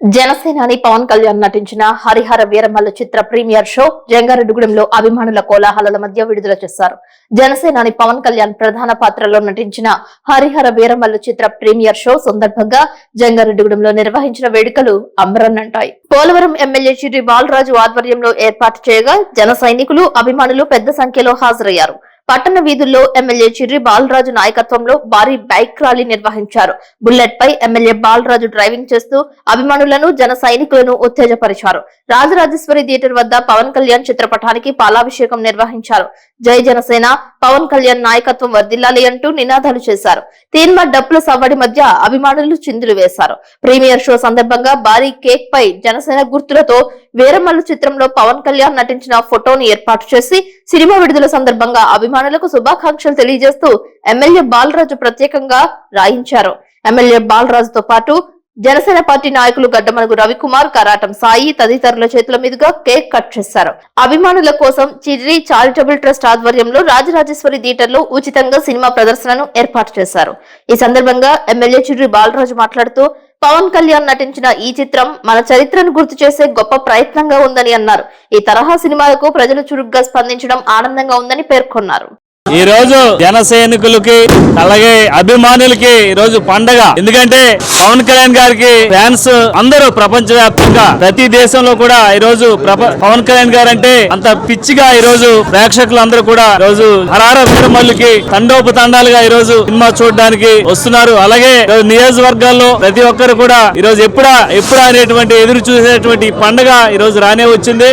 జనసేనాని పవన్ కళ్యాణ్ నటించిన హరిహర వీరమల్ల చిత్ర ప్రీమియర్ షో జంగారెడ్డిగూడెంలో అభిమానుల కోలాహలాల మధ్య విడుదల చేశారు. జనసేనాని పవన్ కళ్యాణ్ ప్రధాన పాత్రలో నటించిన హరిహర వీరమల్ల చిత్ర ప్రీమియర్ షో సందర్భంగా జంగారెడ్డిగూడెంలో నిర్వహించిన వేడుకలు అమరన్నంటాయి. పోలవరం ఎమ్మెల్యే చిరి బాలరాజు ఆధ్వర్యంలో ఏర్పాటు చేయగా జన సైనికులు అభిమానులు పెద్ద సంఖ్యలో హాజరయ్యారు. పట్టణ వీధుల్లో ఎమ్మెల్యే చిర్రి బాలరాజు నాయకత్వంలో భారీ బైక్ ర్యాలీ నిర్వహించారు. బుల్లెట్ పై ఎమ్మెల్యే బాలరాజు డ్రైవింగ్ చేస్తూ అభిమానులను జన సైనికులను ఉత్తేజపరిచారు. రాజరాజేశ్వరి థియేటర్ వద్ద పవన్ కళ్యాణ్ చిత్రపటానికి పాలాభిషేకం నిర్వహించారు. జై జనసేన పవన్ కళ్యాణ్ నాయకత్వం వర్దిల్లాలి అంటూ నినాదాలు చేశారు. తీన్మ డప్పుల సవ్వడి మధ్య అభిమానులు చిందులు వేశారు. ప్రీమియర్ షో సందర్భంగా భారీ కేక్ పై జనసేన గుర్తులతో వీరమల్లు చిత్రంలో పవన్ కళ్యాణ్ నటించిన ఫోటోను ఏర్పాటు చేసి సినిమా విడుదల సందర్భంగా అభిమానులకు శుభాకాంక్షలు తెలియజేస్తూ ఎమ్మెల్యే బాలరాజు ప్రత్యేకంగా రాయించారు. ఎమ్మెల్యే బాలరాజుతో పాటు జనసేన పార్టీ నాయకులు గడ్డమనుగు రవికుమార్ కరాటం సాయి తదితరుల చేతుల మీదుగా కేక్ కట్ చేశారు. అభిమానుల కోసం చిర్రి చారిటబుల్ ట్రస్ట్ ఆధ్వర్యంలో రాజరాజేశ్వరి థియేటర్లో ఉచితంగా సినిమా ప్రదర్శనను ఏర్పాటు చేశారు. ఈ సందర్భంగా ఎమ్మెల్యే చిర్రి బాలరాజు మాట్లాడుతూ పవన్ కళ్యాణ్ నటించిన ఈ చిత్రం మన చరిత్రను గుర్తు చేసే గొప్ప ప్రయత్నంగా ఉందని అన్నారు. ఈ తరహా సినిమాలకు ప్రజలు చురుగ్గా స్పందించడం ఆనందంగా ఉందని పేర్కొన్నారు. ఈ రోజు జన సైనికులకి అలాగే అభిమానులకి ఈ రోజు పండగ. ఎందుకంటే పవన్ కళ్యాణ్ గారికి ఫ్యాన్స్ అందరూ ప్రపంచ వ్యాప్తంగా ప్రతి దేశంలో కూడా ఈ రోజు ప్రప- పవన్ కళ్యాణ్ గారు అంటే అంత పిచ్చిగా ఈ రోజు ప్రేక్షకులు అందరూ కూడా ఈ రోజు హరార వీరమల్లికి తండోపు తండాలుగా ఈ రోజు సినిమా చూడడానికి వస్తున్నారు. అలాగే ఈ రోజు నియోజకవర్గాల్లో ప్రతి ఒక్కరు కూడా ఈ రోజు ఎప్పుడా ఎప్పుడా అనేటువంటి ఎదురు చూసేటువంటి పండగ ఈ రోజు రానే వచ్చింది.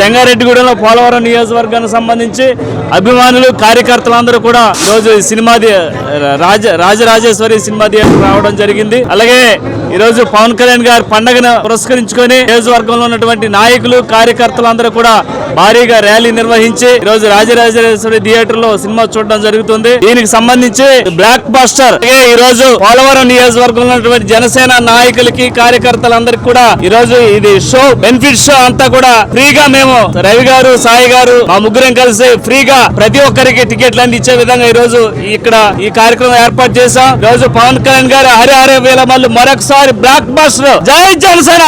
జంగారెడ్డిగూడెంలో పోలవరం నియోజకవర్గానికి సంబంధించి అభిమానులు కార్యకర్తలందరూ కూడా ఈరోజు రోజు cinema Raja Rajarajeshwari cinema theatre రావడం జరిగింది. అలాగే ఈరోజు పవన్ కళ్యాణ్ గారి పండుగను పురస్కరించుకొని నియోజకవర్గంలో ఉన్నటువంటి నాయకులు కార్యకర్తలందరూ కూడా భారీగా ర్యాలీ నిర్వహించి ఈ రోజు రాజరాజేశ్వరి థియేటర్లో సినిమా చూడడం జరుగుతుంది. దీనికి సంబంధించి బ్లాక్ బాస్టర్ ఈ రోజు పోలవరం నియోజకవర్గంలో ఉన్నటువంటి జనసేన నాయకులకి కార్యకర్తలందరికీ కూడా ఈ రోజు ఇది షో బెనిఫిట్ షో అంతా కూడా ఫ్రీగా మేము రవి గారు సాయి గారు మా ముగ్గురం కలిసి ఫ్రీగా ప్రతి ఒక్కరికి టికెట్లు అంది ఇచ్చే విధంగా ఈ రోజు ఇక్కడ ఈ కార్యక్రమం ఏర్పాటు చేశాం. ఈ రోజు పవన్ కళ్యాణ్ గారు హరి హరి వేల మళ్ళీ మరొకసారి బ్లాక్ బాస్టర్. జై జనసేన!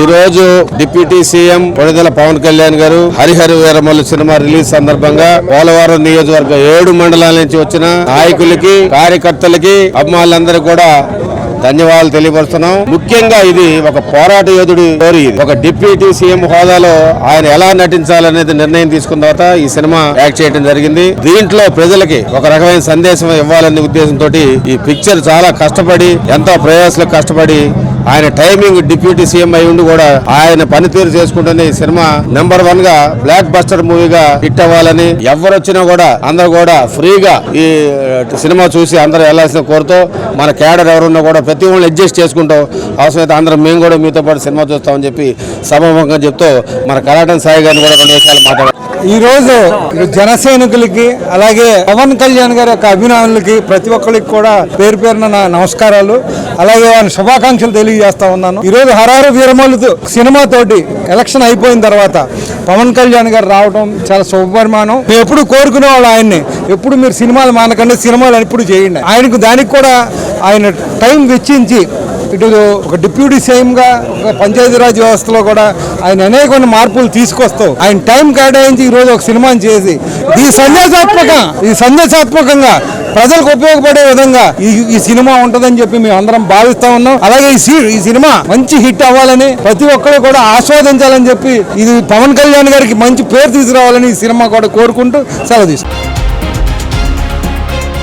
ఈ రోజు deputy CM Konidela Pawan Kalyan garu Harihari Veeramallu cinema release సందర్భంగా పోలవరం నియోజకవర్గ ఏడు మండలాల నుంచి వచ్చిన నాయకులకి కార్యకర్తలకి అభిమానులందరూ కూడా ధన్యవాదాలు తెలియపరుస్తున్నాం. ముఖ్యంగా ఇది ఒక పోరాట యోధుడి స్టోరీ ఒక డిప్యూటీ సీఎం హోదాలో ఆయన ఎలా నటించాలనేది నిర్ణయం తీసుకున్న తర్వాత ఈ సినిమా యాక్ట్ చేయడం జరిగింది. దీంట్లో ప్రజలకి ఒక రకమైన సందేశం ఇవ్వాలనే ఉద్దేశంతో ఈ పిక్చర్ చాలా కష్టపడి ఎంతో ప్రయాసలకు కష్టపడి ఆయన టైమింగ్ డిప్యూటీ సీఎం అయి ఉండి కూడా ఆయన పనితీరు చేసుకుంటూనే ఈ సినిమా నెంబర్ వన్గా బ్లాక్ బస్టర్ మూవీగా హిట్ అవ్వాలని ఎవరు వచ్చినా కూడా అందరూ కూడా ఫ్రీగా ఈ సినిమా చూసి అందరూ వెళ్ళాల్సిన కోరుతూ మన క్యాడర్ ఎవరున్నా కూడా ప్రతి ఒళ్ళు అడ్జస్ట్ చేసుకుంటాం అవసరమైతే అందరం మేము కూడా మీతో పాటు సినిమా చూస్తామని చెప్పి సభాముఖంగా చెప్తూ మన కరాటం సాయి గారిని కూడా రెండు విషయాలు మాట్లాడారు ఈ రోజు జన సైనికులకి అలాగే పవన్ కళ్యాణ్ గారి యొక్క అభిమానులకి ప్రతి ఒక్కరికి కూడా పేరు పేరున నా నమస్కారాలు. అలాగే ఆయన శుభాకాంక్షలు తెలియజేస్తా ఉన్నాను. ఈరోజు హరారు వీరమల్లుతో సినిమా తోటి ఎలక్షన్ అయిపోయిన తర్వాత పవన్ కళ్యాణ్ గారు రావడం చాలా శుభపరిమాణం. మేము ఎప్పుడు కోరుకునే వాళ్ళు ఆయన్ని. ఎప్పుడు మీరు సినిమాలు మానకండి సినిమాలు ఎప్పుడు చేయండి. ఆయనకు దానికి కూడా ఆయన టైం వెచ్చించి ఇటు ఒక డిప్యూటీ సీఎంగా ఒక పంచాయతీరాజ్ వ్యవస్థలో కూడా ఆయన అనేక మార్పులు తీసుకొస్తూ ఆయన టైం కేటాయించి ఈరోజు ఒక సినిమాని చేసి ఈ సందేశాత్మక ఈ సందేశాత్మకంగా ప్రజలకు ఉపయోగపడే విధంగా ఈ ఈ సినిమా ఉంటుందని చెప్పి మేము అందరం భావిస్తా ఉన్నాం. అలాగే ఈ ఈ సినిమా మంచి హిట్ అవ్వాలని ప్రతి ఒక్కరు కూడా ఆస్వాదించాలని చెప్పి ఇది పవన్ కళ్యాణ్ గారికి మంచి పేరు తీసుకురావాలని ఈ సినిమా కూడా కోరుకుంటూ సెలవు తీసుకుంటాం